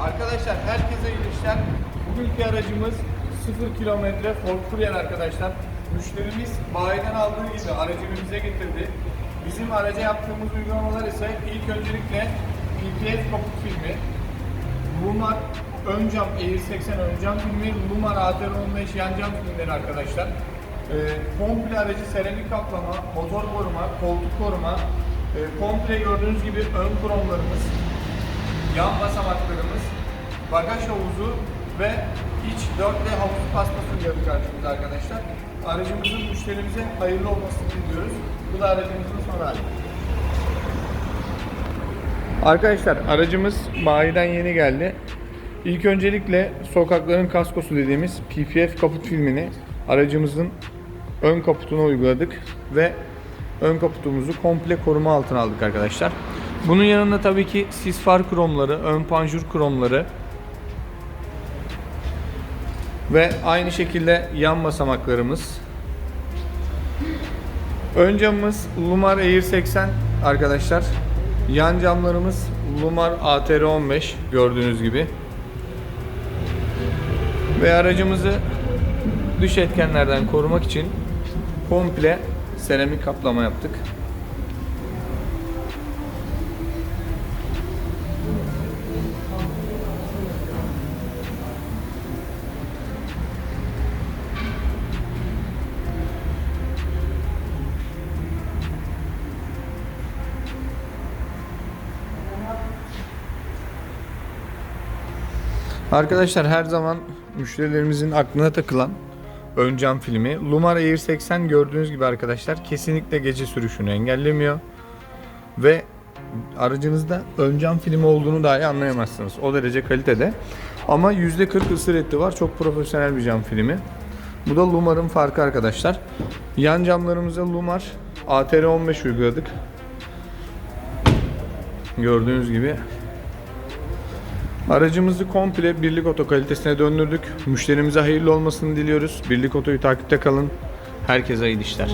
Arkadaşlar herkese iyi işler. Bugünkü aracımız 0 kilometre Ford Courier arkadaşlar. Müşterimiz bayiden aldığı gibi aracı bize getirdi. Bizim araca yaptığımız uygulamalar ise ilk öncelikle PPF kaput filmi, Lumar ön cam Air 80 ön cam filmi, Lumar ATR 15 yan cam filmleri arkadaşlar. Ee, komple aracı seramik kaplama, motor koruma, koltuk koruma, e, komple gördüğünüz gibi ön kromlarımız, yan basamaklarımız, bagaj havuzu ve iç 4D havuz pastası geldi karşımıza arkadaşlar. Aracımızın müşterimize hayırlı olmasını diliyoruz. Bu da aracımızın son hali. Arkadaşlar aracımız bayiden yeni geldi. İlk öncelikle sokakların kaskosu dediğimiz PPF kaput filmini aracımızın ön kaputuna uyguladık ve ön kaputumuzu komple koruma altına aldık arkadaşlar. Bunun yanında tabii ki sis far kromları, ön panjur kromları ve aynı şekilde yan basamaklarımız. Ön camımız Lumar Air 80 arkadaşlar. Yan camlarımız Lumar ATR 15 gördüğünüz gibi. Ve aracımızı dış etkenlerden korumak için komple seramik kaplama yaptık. Arkadaşlar her zaman müşterilerimizin aklına takılan ön cam filmi. Lumar Air 80 gördüğünüz gibi arkadaşlar kesinlikle gece sürüşünü engellemiyor. Ve aracınızda ön cam filmi olduğunu dahi anlayamazsınız. O derece kalitede. Ama %40 ısı reddi var. Çok profesyonel bir cam filmi. Bu da Lumar'ın farkı arkadaşlar. Yan camlarımıza Lumar ATR 15 uyguladık. Gördüğünüz gibi Aracımızı komple Birlik Oto kalitesine döndürdük. Müşterimize hayırlı olmasını diliyoruz. Birlik Oto'yu takipte kalın. Herkese iyi işler.